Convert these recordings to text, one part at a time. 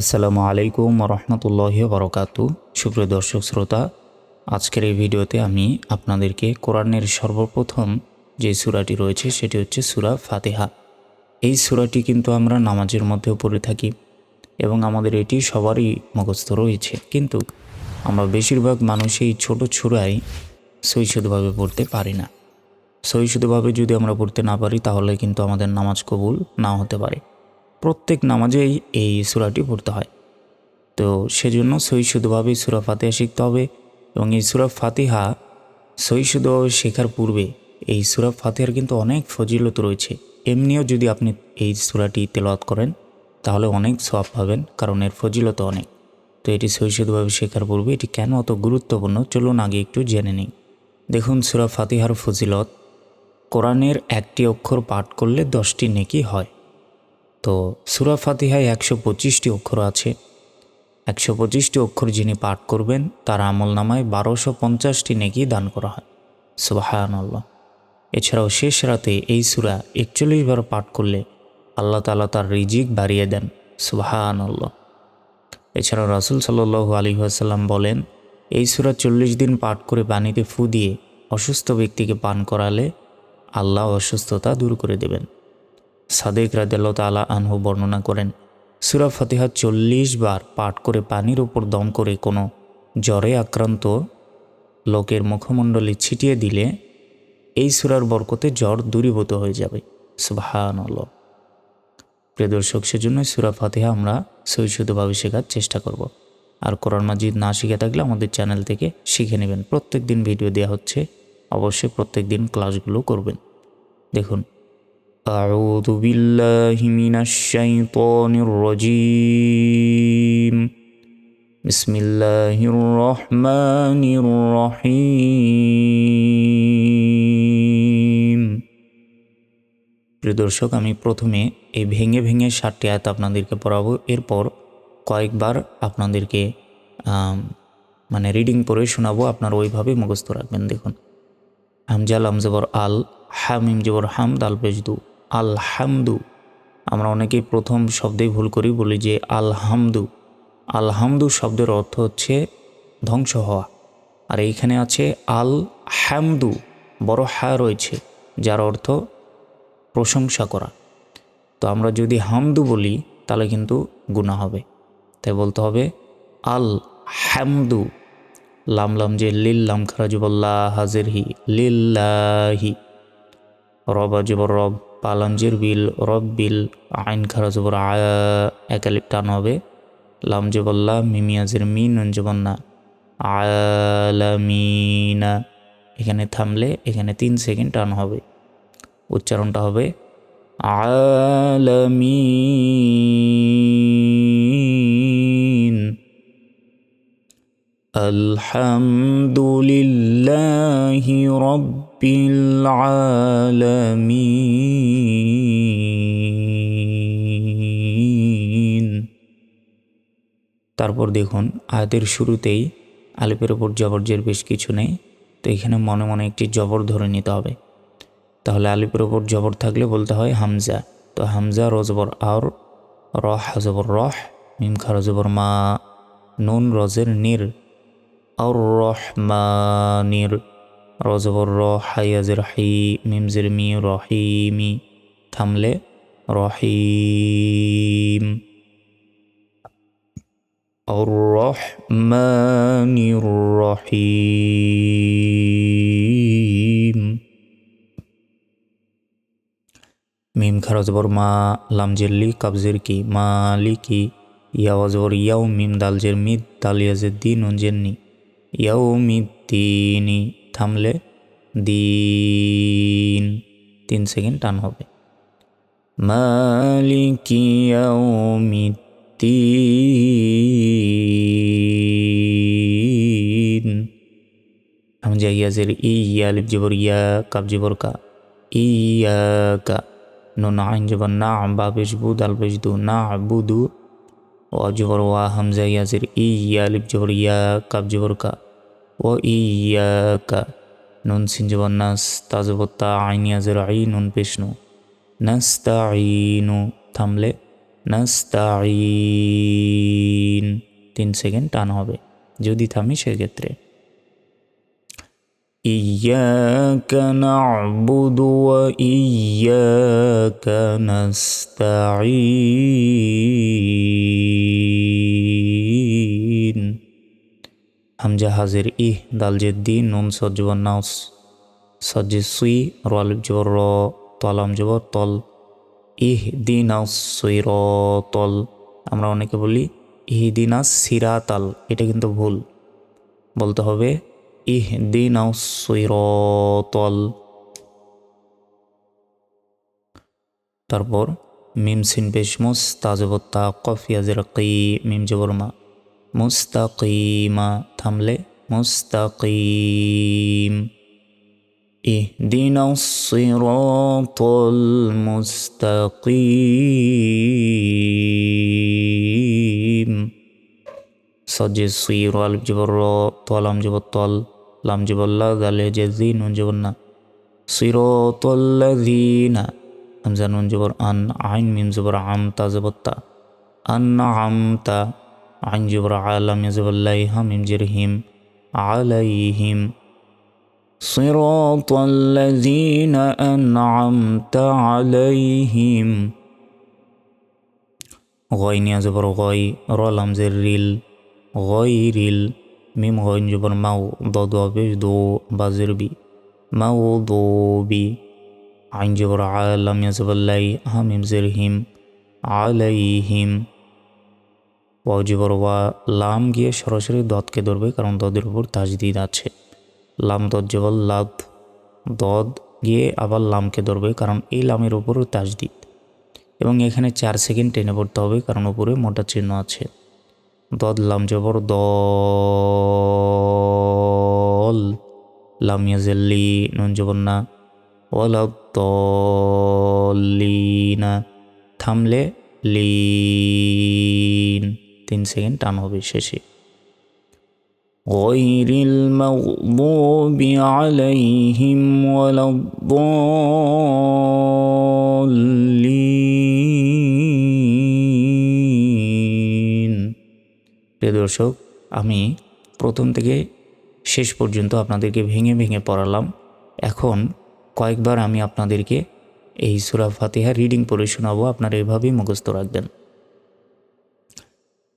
আসসালামু আলাইকুম রহমতুল্লাহ বরকাতু সুপ্রিয় দর্শক শ্রোতা, আজকের এই ভিডিওতে আমি আপনাদেরকে কোরআনের সর্বপ্রথম যে সূরাটি রয়েছে সেটি হচ্ছে সুরা ফাতেহা। এই সূরাটি কিন্তু আমরা নামাজের মধ্যেও পড়ে থাকি এবং আমাদের এটি সবারই মুখস্থ রয়েছে। কিন্তু আমরা বেশিরভাগ মানুষ এই ছোটো ছুরাই সৈশুদ্ধভাবে পড়তে পারি না। সৈশুদ্ধভাবে যদি আমরা পড়তে না পারি, তাহলে কিন্তু আমাদের নামাজ কবুল না হতে পারে। প্রত্যেক নামাজেই এই সূরাটি পড়তে হয়। তো সেজন্য সহিশুদ্ধভাবে সুরা ফাতিহা শিখতে হবে এবং এই সুরা ফাতিহা সহিশুদ্ধভাবে শেখার পূর্বে এই সুরা ফাতিহার কিন্তু অনেক ফজিলত রয়েছে। এমনিও যদি আপনি এই সুরাটি তেলাওয়াত করেন, তাহলে অনেক সওয়াব পাবেন কারণ এর ফজিলত অনেক। তো এটি সহিশুদ্ধভাবে শেখার পূর্বে এটি কেন অত গুরুত্বপূর্ণ চলুন আগে একটু জেনে নিই। দেখুন, সুরা ফাতিহার ফজিলত কোরআনের একটি অক্ষর পাঠ করলে দশটি নেকি হয়। তো সুরা ফাতিহায় একশো পঁচিশটি অক্ষর আছে। একশো পঁচিশটি অক্ষর যিনি পাঠ করবেন, তার আমল নামায় বারোশো পঞ্চাশটি নেকি দান করা হয়। সুবাহান আল্লাহ এছাড়াও শেষ রাতে এই সুরা একচল্লিশ বার পাঠ করলে আল্লাহ তালা তার রিজিক বাড়িয়ে দেন। সুবাহান আল্লাহ এছাড়াও রাসুল সাল্লু আলী আসাল্লাম বলেন, এই সুরা চল্লিশ দিন পাঠ করে পানিতে ফু দিয়ে অসুস্থ ব্যক্তিকে পান করালে আল্লাহ অসুস্থতা দূর করে দেবেন। সাদেক রাদেল্লা তালা আনহু বর্ণনা করেন, সুরা ফতিহা চল্লিশ বার পাঠ করে পানির ওপর দম করে কোনো জ্বরে আক্রান্ত লোকের মুখমণ্ডলে ছিটিয়ে দিলে এই সুরার বরকতে জ্বর দূরীভূত হয়ে যাবে। সুবাহান প্রিয় দর্শক, সেজন্য সুরা ফাতিহা আমরা সৈশুদ্ধভাবে শেখার চেষ্টা করব। আর কোরআন মাজিদ না শিখে থাকলে আমাদের চ্যানেল থেকে শিখে নেবেন। প্রত্যেক দিন ভিডিও দেওয়া হচ্ছে, অবশ্যই প্রত্যেক দিন ক্লাসগুলো করবেন। দেখুন أعوذ بالله من الشيطان الرجيم بسم الله الرحمن الرحيم প্রিয় দর্শক আমি প্রথমে এই ভেঙে ভেঙে ষাটটি আয়াত আপনাদেরকে পড়াবো এরপর কয়েকবার আপনাদেরকে মানে রিডিং পড়ে শোনাবো আপনারা ওইভাবে মুখস্থ রাখবেন দেখুন হামজাল আমজবর আল হামিম জবর হামদ আল বেজদু আলহামদু। আমরা অনেকেই প্রথম শব্দেই ভুল করি, বলি যে আলহামদু। আলহামদু শব্দের অর্থ হচ্ছে ধ্বংস হওয়া। আর এইখানে আছে আল হ্যামদু বড় হা রয়েছে, যার অর্থ প্রশংসা করা। তো আমরা যদি হামদু বলি, তাহলে কিন্তু গুণা হবে। তাই বলতে হবে আল হ্যামদু লাম লাম যে লিল্লাম খারাজুবল্লাহ হাজির হি লিল্লাহি। রবা জবর রব। পালাঞ্জের বিল, রব বিল, আইন খারা জবর আয়া টান হবে। লাম জবল্লা মিমিয়াজের মিন জবন্না আলামিনা। এখানে থামলে এখানে তিন সেকেন্ড টান হবে। উচ্চারণটা হবে, আলামিন। আলহামদুলিল্লাহি রব্বিল আলামিন। তারপর দেখুন, আয়াতের শুরুতেই আলিপের ওপর জবরজের বেশ কিছু নেই, তো এখানে মনে মনে একটি জবর ধরে নিতে হবে। তাহলে আলিপের ওপর জবর থাকলে বলতে হয় হামজা, তো হামজা রজবর আর রহ হাজবর রহ, মিম খারজবর মা, নুন রজের নির, আর রহমানির। রজবর র হাইয়াজের হাই মিমজের মি রহিমি থামলে রহিম الرحمن الرحيم মিম খারজবর মা লামজেল্লি কাবজের কি মালিকি ইয়াওয়াজবর ইয়াও মিম দালজের মিদ দালিয়াজের দিন অঞ্জেননি ইয়াও মিদ্দিনি থামলে দিন, তিন সেকেন্ড টান হবে। মালিকি ইয়াউমিদ্দিন। হামজা ইয়াজের ইয়া লিপ জবর, ইয়া কাব জবর, কা, ইয়া, কা, নুন, আইন জবর, না, বা বেশবু দাল বেশদু না বুদু ও জবর, ওয়া, হামজা, ইয়াজের ইয়া লিপ জবর, ইয়া কাব জবর, কা। ও ইয়াকা নুন সিনজবর নাস তাজবত্তা আইনিয়াজের আই নুন পেশনু নাস্তাইনু থামলে নাস্তাইন তিন সেকেন্ড টান হবে যদি থামি সেক্ষেত্রে إياك نعبد وإياك نستعين হামজা হাজির ইহ দাল জেদ্দি নুন সজ্জবর নাউস সজ্জে সুই রোয়ালিব জবর র তলাম জবর তল, ইহ দিনাস সুই র তল। আমরা অনেকে বলি ইহ দিনাস সিরাতাল এটা কিন্তু ভুল। বলতে হবে ইহ দিনাস তল। তারপর মিম সিন পেশ মুস তাজবত্তা কফিয়াজের কি মিম জবরমা মুস্তাকিমা থামলে মুস্তাকিম اهدنا الصراط المستقيم صج الصير والف جبر طالم جبر طال لام جبر الله ذل جزي نون جبرنا صراط الذين همزة نون جبر أن عين ميم جبر عم تا جبر تا أنعمت عن جبرعال لم يزب من جرهم عليهم. صراط الذين أنعمت عليهم. غين يزبر غي رلم زريل غيريل ميم غين جبر مو ضدو بجدو بزربي موضوبي عن جبر عالم يزب اللي هم زرهم عليهم. ওয়াজিবর ওয়া লাম গিয়ে সরাসরি দদকে ধরবে, কারণ দদের উপর তাজদিদ আছে। লাম দদ জবল লাদ, দদ গিয়ে আবার লামকে ধরবে, কারণ এই লামের উপরও তাজদিদ। এবং এখানে চার সেকেন্ড টেনে পড়তে হবে, কারণ উপরে মোটা চিহ্ন আছে। দদ লাম জবর দল, লাম ইয়াজেল্লি নুন জবর না ওয়ালাদ্দলিনা থামলে লিন। তিন সেকেন্ড টান হবে শেষে غير المغضوب عليهم ولا الضالين প্রিয় দর্শক আমি প্রথম থেকে শেষ পর্যন্ত আপনাদেরকে ভেঙে ভেঙে পড়ালাম এখন কয়েকবার আমি আপনাদেরকে এই সুরা ফাতিহা রিডিং পড়ে শোনাবো আপনারা এভাবেই মুখস্থ রাখবেন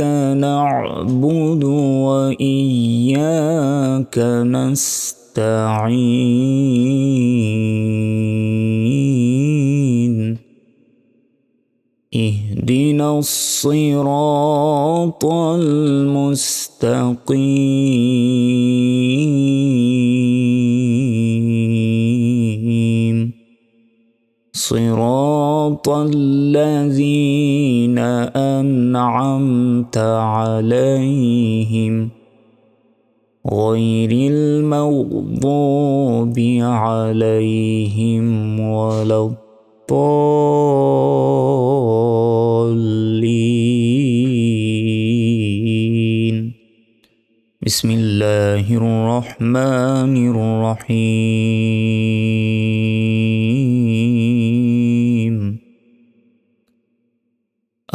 إياك نعبد وإياك نستعين. اهدنا الصراط المستقيم. صراط الذين أنعمت عليهم غير المغضوب عليهم ولا الضالين. بسم الله الرحمن الرحيم.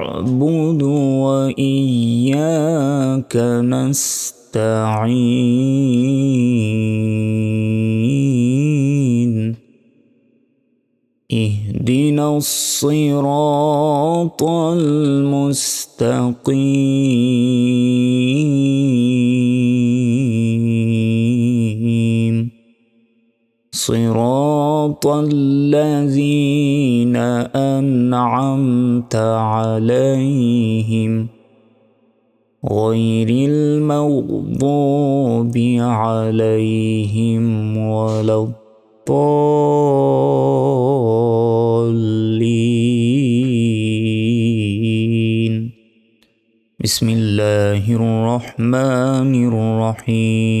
نعبد وإياك نستعين. اهدنا الصراط المستقيم. صراط الذين أنعمت عليهم غير المغضوب عليهم ولا الضالين. بسم الله الرحمن الرحيم.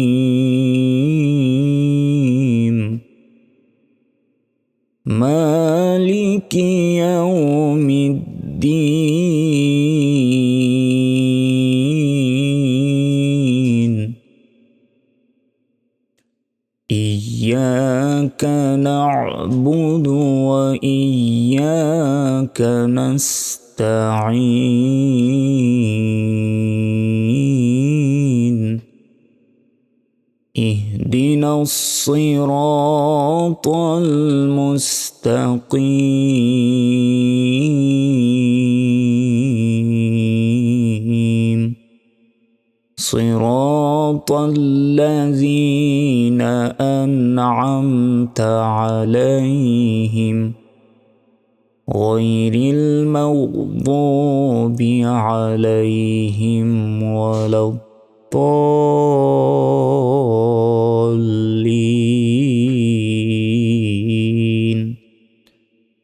نعبد وإياك نستعين. اهدنا الصراط المستقيم. صراط الذين أنعمت عليهم غير المغضوب عليهم ولا الضالين.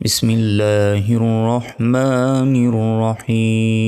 بسم الله الرحمن الرحيم.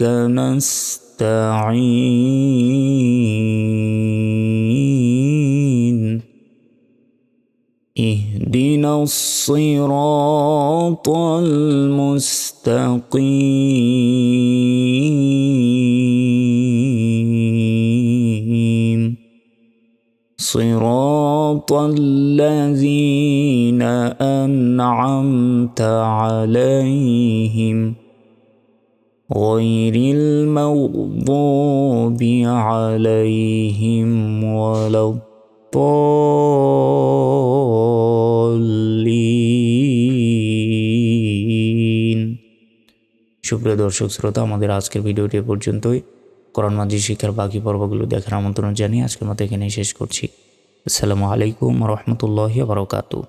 وإياك نستعين. اهدنا الصراط المستقيم. صراط الذين أنعمت عليهم. غير المغضوب عليهم ولا الضالين সুপ্রিয় দর্শক শ্রোতা আমাদের আজকের ভিডিওটি এ পর্যন্তই কোরআন মাজিদ শিক্ষার বাকি পর্বগুলো দেখার আমন্ত্রণ জানিয়ে আজকের মতো এখানেই শেষ করছি আসসালামু আলাইকুম রহমতুল্লাহ বারকাতু